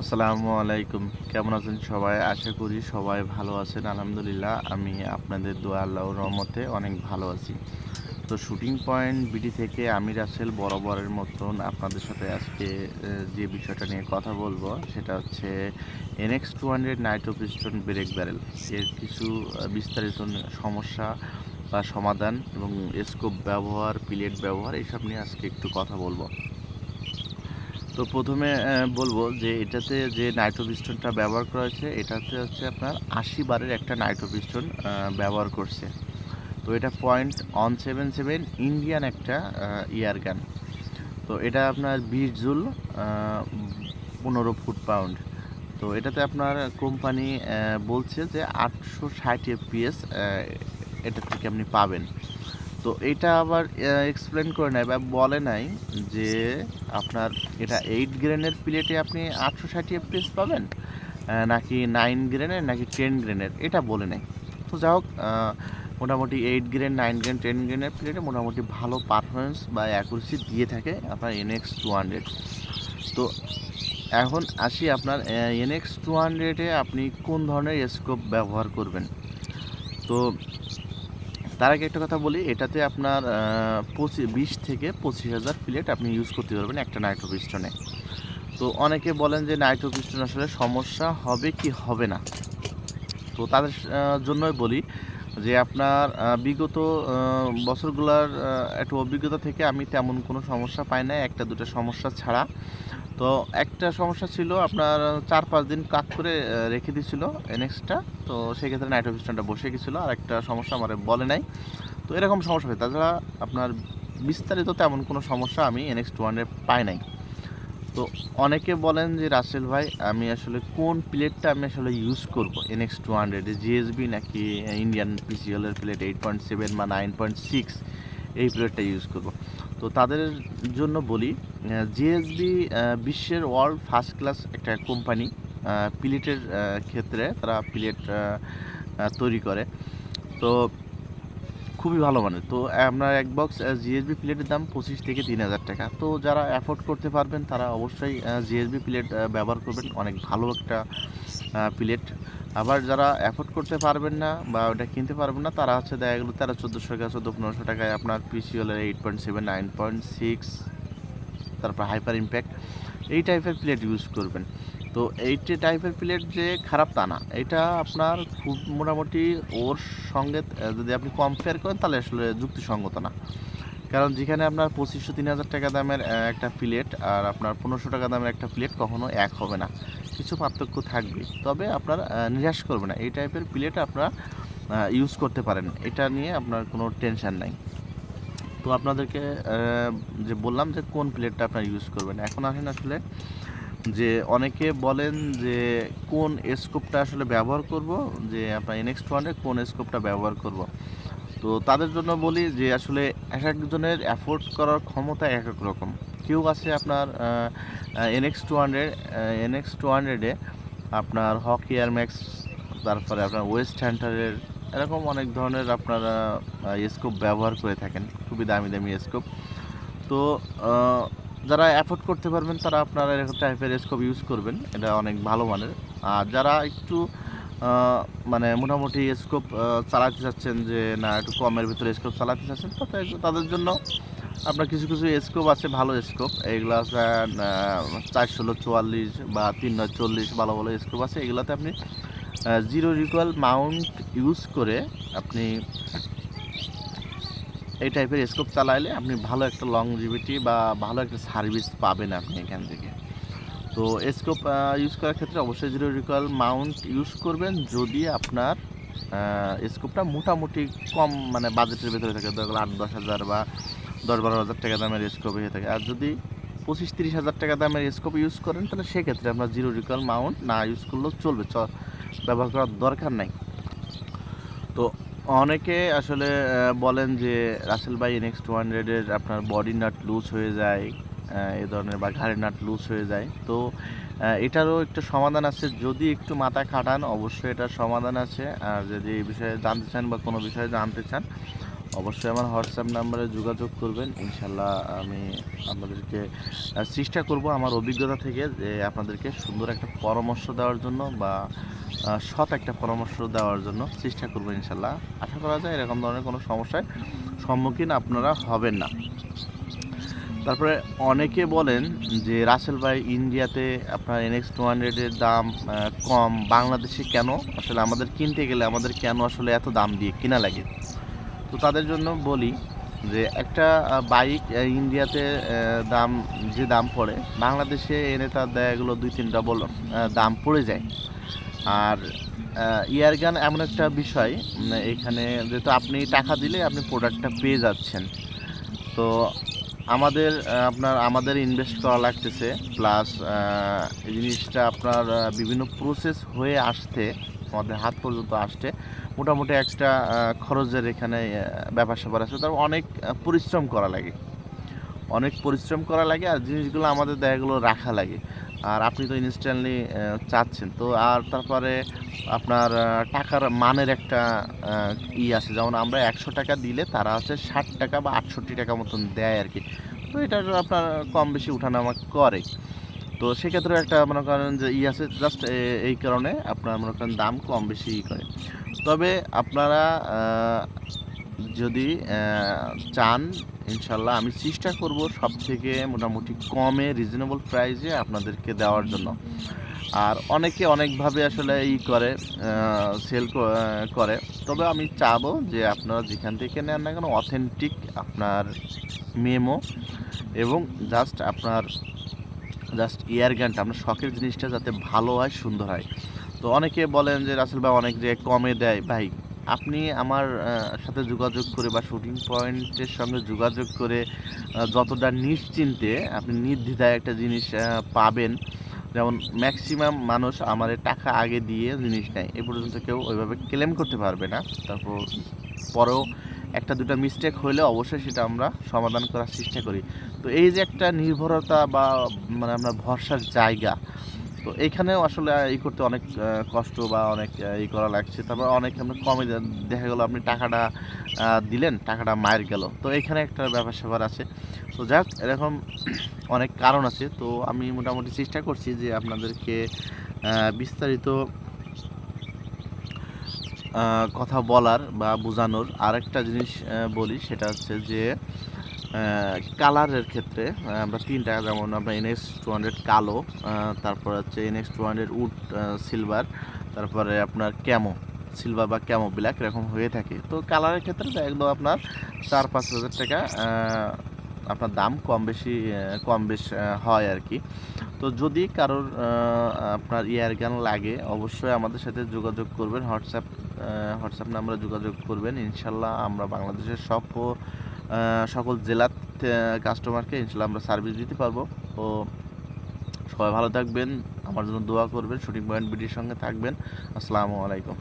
আসসালামু আলাইকুম। কেমন আছেন সবাই? আশা করি সবাই ভালো আছেন। আলহামদুলিল্লাহ, আমি আপনাদের দোয়া আল্লাহর রহমতে অনেক ভালো আছি। তো শুটিং পয়েন্ট বিডি থেকে আমি রাসেল বরাবরের মতন আপনাদের সাথে আজকে যে বিষয়টা নিয়ে কথা বলব, সেটা হচ্ছে NX two hundred nitro piston brake barrel এর কিছু বিস্তারিত সমস্যা বা সমাধান এবং স্কোপ ব্যবহার প্লেট ব্যবহার এইসব নিয়ে আজকে একটু কথা বলব। তো প্রথমে বলব যে এটাতে যে নাইট্রো পিস্টনটা ব্যবহার করা হয়েছে, এটাতে হচ্ছে আপনার আশি বারের একটা নাইট্রো পিস্টন ব্যবহার করছে। তো এটা point one seven seven Indian একটা ইয়ার গান তো এটা আপনার বিশ জুল পনেরো ফুট পাউন্ড তো এটাতে আপনার কোম্পানি বলছে যে আটশো ষাট এফপিএস এটা থেকে আপনি পাবেন। তো এটা আবার এক্সপ্লেন করে নেয় বা বলে নাই যে আপনার এটা এইট গ্রেনের প্লেটে আপনি আটশো ষাট এফপিএস পাবেন নাকি নাইন গ্রেনের নাকি টেন গ্রেনের এটা বলে নাই তো যা হোক মোটামুটি eight grain nine grain ten গ্রেনের প্লেটে মোটামুটি ভালো পারফরমেন্স বা অ্যাকুরেসি দিয়ে থাকে আপনার এনএক্স টু হান্ড্রেড তো এখন আসি আপনার এনএক্স টু হান্ড্রেডে আপনি কোন ধরনের স্কোপ ব্যবহার করবেন। তো তার আগে একটা কথা বলি, এটাতে আপনার পঁচিশ বিশ থেকে পঁচিশ হাজার প্লেট আপনি ইউজ করতে পারবেন একটা নাইট্রো পিস্টনে তো অনেকে বলেন যে নাইট্রো পিস্টন আসলে সমস্যা হবে কি হবে না? তো তাদের জন্যই বলি যে আপনার বিগত বছরগুলোর একটু অভিজ্ঞতা থেকে আমি তেমন কোনো সমস্যা পাই না একটা দুটো সমস্যা ছাড়া। তো একটা সমস্যা ছিল, আপনার চার, পাঁচ দিন কাক করে রেখে দিয়েছিল এনএক্সটা। তো সেক্ষেত্রে নাইট্রো পিস্টনটা বসে গেছিল। আর একটা সমস্যা আমার বলে নাই। তো এরকম সমস্যা হয় তাছাড়া আপনার বিস্তারিত তেমন কোনো সমস্যা আমি এনএক্স টু হান্ড্রেড পাই নাই। তো অনেকে বলেন যে, রাসেল ভাই, আমি আসলে কোন প্লেটটা আমি আসলে ইউজ করব? এনএক্স টু হান্ড্রেডে জিএসবি নাকি ইন্ডিয়ান পিসিএলের প্লেট, এইট পয়েন্ট সেভেন বা নাইন পয়েন্ট সিক্স? এই প্লেটটা ইউজ করব। তো তাদের জন্য বলি জিএসবি বিশ্বের ওয়ার্ল্ড ফার্স্ট ক্লাস একটা কোম্পানি প্লেটের ক্ষেত্রে তারা প্লেট তৈরি করে। তো খুবই ভালো মানের। তো আপনার এক বক্স জিএসবি প্লেটের দাম পঁচিশ থেকে তিন হাজার টাকা। তো যারা অ্যাফোর্ড করতে পারবেন, তারা অবশ্যই জিএসবি প্লেট ব্যবহার করবেন। অনেক ভালো একটা প্লেট আবার যারা অ্যাফোর্ড করতে পারবেন না বা ওটা কিনতে পারবেন না, তারা হচ্ছে দেখা গেলো তেরো, চোদ্দোশো টাকা, চোদ্দ, পনেরোশো টাকায় আপনার পিসিওলের eight point seven nine point six তারপর হাইপার ইম্প্যাক্ট এই টাইপের প্লেট ইউজ করবেন। তো এইটি টাইপের প্লেট যে খারাপ তা না, এটা আপনার খুব মোটামুটি ওর সঙ্গে, যদি আপনি কম্পেয়ার করেন তাহলে আসলে যুক্তিসঙ্গত না। কারণ যেখানে আপনার পঁচিশশো, তিন হাজার টাকা দামের একটা প্লেট আর আপনার পনেরোশো টাকা দামের একটা প্লেট কখনো এক হবে না। কিছু পার্থক্য থাকবে। তবে আপনার নিরাশ করবে না। এই টাইপের প্লেট আপনারা ইউজ করতে পারেন। এটা নিয়ে আপনার কোনো টেনশন নাই। তো আপনাদেরকে যে বললাম যে কোন প্লেটটা আপনার ইউজ করবেন। এখন আসেন আসলে যে অনেকে বলেন যে কোন স্কোপটা আসলে ব্যবহার করব, যে আপনার এনএক্স টু কোন স্কোপটা ব্যবহার করব। তো তাদের জন্য বলি যে আসলে এক একজনের অ্যাফোর্ড করার ক্ষমতা এক এক রকম। কেউ আছে আপনার NX two hundred NX two হান্ড্রেডে আপনার হক ম্যাক্স তারপরে আপনার ওয়েস্ট হ্যান্টারের এরকম অনেক ধরনের আপনারা স্কোপ ব্যবহার করে থাকেন। খুবই দামি দামি স্কোপ তো যারা অ্যাফোর্ড করতে পারবেন তারা আপনারা এরকম টাইপের স্কোপ ইউজ করবেন। এটা অনেক ভালো মানের। আর যারা একটু মানে মোটামুটি স্কোপ চালাতে চাচ্ছেন যে না, একটু কমের ভিতরে স্কোপ চালাতে চাচ্ছেন তাদের জন্য আপনার কিছু কিছু স্কোপ আছে, ভালো স্কোপ এইগুলো আছে চার ষোলো চুয়াল্লিশ বা তিন নয় চল্লিশ ভালো ভালো স্কোপ আছে। এগুলোতে আপনি জিরো রিকোয়াল মাউন্ট ইউজ করে আপনি এই টাইপের স্কোপ চালাইলে আপনি ভালো একটা লং লংজিভিটি বা ভালো একটা সার্ভিস পাবেন আপনি এখান থেকে। তো স্কোপ ইউজ করার ক্ষেত্রে অবশ্যই জিরো রিকল মাউন্ট ইউজ করবেন যদি আপনার স্কোপটা মোটামুটি কম মানে বাজেটের ভেতরে থাকে ধরো আট, দশ হাজার বা দশ বারো হাজার টাকা দামের স্কোপ হয়ে থাকে। আর যদি পঁচিশ, তিরিশ হাজার টাকা দামের স্কোপ ইউজ করেন, তাহলে সেক্ষেত্রে আপনার জিরো রিকল মাউন্ট না ইউজ করলেও চলবে ব্যবহার করার দরকার নাই। তো অনেকে আসলে বলেন যে রাসেল বাই এনএক্স টু হান্ড্রেডের আপনার বডি নাট লুজ হয়ে যায় এই ধরনের বা ঘাড়ের নাট লুজ হয়ে যায়। তো এটারও একটু সমাধান আছে। যদি একটু মাথা খাটান, অবশ্যই এটার সমাধান আছে। আর যদি এই বিষয়ে জানতে চান বা কোনো বিষয়ে জানতে চান, অবশ্যই আমার হোয়াটসঅ্যাপ নাম্বারে যোগাযোগ করবেন। ইনশাল্লাহ আমি আপনাদেরকে চেষ্টা করব আমার অভিজ্ঞতা থেকে যে আপনাদেরকে সুন্দর একটা পরামর্শ দেওয়ার জন্য বা সৎ একটা পরামর্শ দেওয়ার জন্য চেষ্টা করব ইনশাল্লাহ। আশা করা যায় এরকম ধরনের কোনো সমস্যায় সম্মুখীন আপনারা হবেন না। তারপরে অনেকে বলেন যে রাসেল ভাই ইন্ডিয়াতে আপনার এনএক্স টু হান্ড্রেডের দাম কম। বাংলাদেশে কেন? আসলে আমাদের কিনতে গেলে আমাদের কেন আসলে এত দাম দিয়ে কিনা লাগে? তো তাদের জন্য বলি যে একটা বাইক ইন্ডিয়াতে দাম, যে দাম পড়ে, বাংলাদেশে এনে তার দেয় এগুলো দুই তিন ডবল দাম পড়ে যায়। আর ইয়ারগান এমন একটা বিষয় এখানে যেহেতু আপনি টাকা দিলে আপনি প্রোডাক্টটা পেয়ে যাচ্ছেন। তো আমাদের আপনার, আমাদের ইনভেস্ট করা লাগতেছে প্লাস এই জিনিসটা আপনার বিভিন্ন প্রসেস হয়ে আসতে আমাদের হাত পর্যন্ত আসতে মোটামুটি একটা খরচের এখানে ব্যাপার স্যাপার আছে। তার অনেক পরিশ্রম করা লাগে। অনেক পরিশ্রম করা লাগে আর জিনিসগুলো আমাদের দেয়গুলো রাখা লাগে। আর আপনি তো ইনস্ট্যান্টলি চাচ্ছেন। তো আর তারপরে আপনার টাকার মানের একটা ই আছে। যেমন আমরা একশো টাকা দিলে তারা হচ্ছে ষাট টাকা বা আটষট্টি টাকা মতন দেয় আর কি তো এটা আপনার কম বেশি উঠানামা করে। তো সেক্ষেত্রে একটা মনে করেন যে ই আছে জাস্ট এই কারণে আপনার মনে করেন দাম কম বেশি ই করে। তবে আপনারা যদি চান, ইনশাল্লাহ আমি চেষ্টা করব সব থেকে মোটামুটি কমে রিজনেবল প্রাইসে আপনাদেরকে দেওয়ার জন্য। আর অনেকে অনেকভাবে আসলে ই করে সেল করে। তবে আমি চাবো যে আপনারা যেখান থেকে নেন না কেন অথেন্টিক আপনার মেমো এবং জাস্ট আপনার জাস্ট ইয়ার গানটা আপনার শখের জিনিসটা যাতে ভালো হয়, সুন্দর হয়। তো অনেকে বলেন যে, রাসেল ভাই, অনেক যে কমে দেয়, ভাই আপনি আমার সাথে যোগাযোগ করে বা শুটিং পয়েন্টের সঙ্গে যোগাযোগ করে যতটা নিশ্চিন্তে আপনি নির্দ্বিধায় একটা জিনিস পাবেন, যেমন ম্যাক্সিমাম মানুষ আমার টাকা আগে দিয়ে জিনিস নেয়, এ পর্যন্ত কেউ ওইভাবে ক্লেম করতে পারবে না। তারপর পরেও একটা দুটো মিস্টেক হলে অবশ্যই সেটা আমরা সমাধান করার চেষ্টা করি। তো এই যে একটা নির্ভরতা বা মানে আমরা ভরসার জায়গা তো এইখানেও আসলে এই করতে অনেক কষ্ট বা অনেক ই করা লাগছে। তারপর অনেক আমরা কমে দেখা গেলো আপনি টাকাটা দিলেন, টাকাটা মায়ের গেল। তো এখানে একটা ব্যাপার স্যাপার আছে। তো যাক, এরকম অনেক কারণ আছে। তো আমি মোটামুটি চেষ্টা করছি যে আপনাদেরকে বিস্তারিত কথা বলার বা বোঝানোর। আরেকটা জিনিস বলি, সেটা হচ্ছে যে কালারের ক্ষেত্রে আমরা তিনটা, যেমন আমরা এনএক্স টু হান্ড্রেড কালো তারপর হচ্ছে NX two hundred wood silver তারপরে আপনার ক্যামো সিলভার বা ক্যামো ব্ল্যাক এরকম হয়ে থাকে। তো কালারের ক্ষেত্রে একদম আপনার চার, পাঁচ হাজার টাকা আপনার দাম কম বেশি কম বেশ হয় আর কি। তো যদি কারোর আপনার ইয়ার গান লাগে, অবশ্যই আমাদের সাথে যোগাযোগ করবেন, হোয়াটসঅ্যাপ হোয়াটসঅ্যাপ নাম্বারে যোগাযোগ করবেন। ইনশাল্লাহ আমরা বাংলাদেশের সব সকল জেলার কাস্টমারকে ইনশাল্লাহ আমরা সার্ভিস দিতে পারব। তো সবাই ভালো থাকবেন, আমার জন্য দোয়া করবেন শুটিং পয়েন্ট বিডির সঙ্গে থাকবেন। আসসালামু আলাইকুম।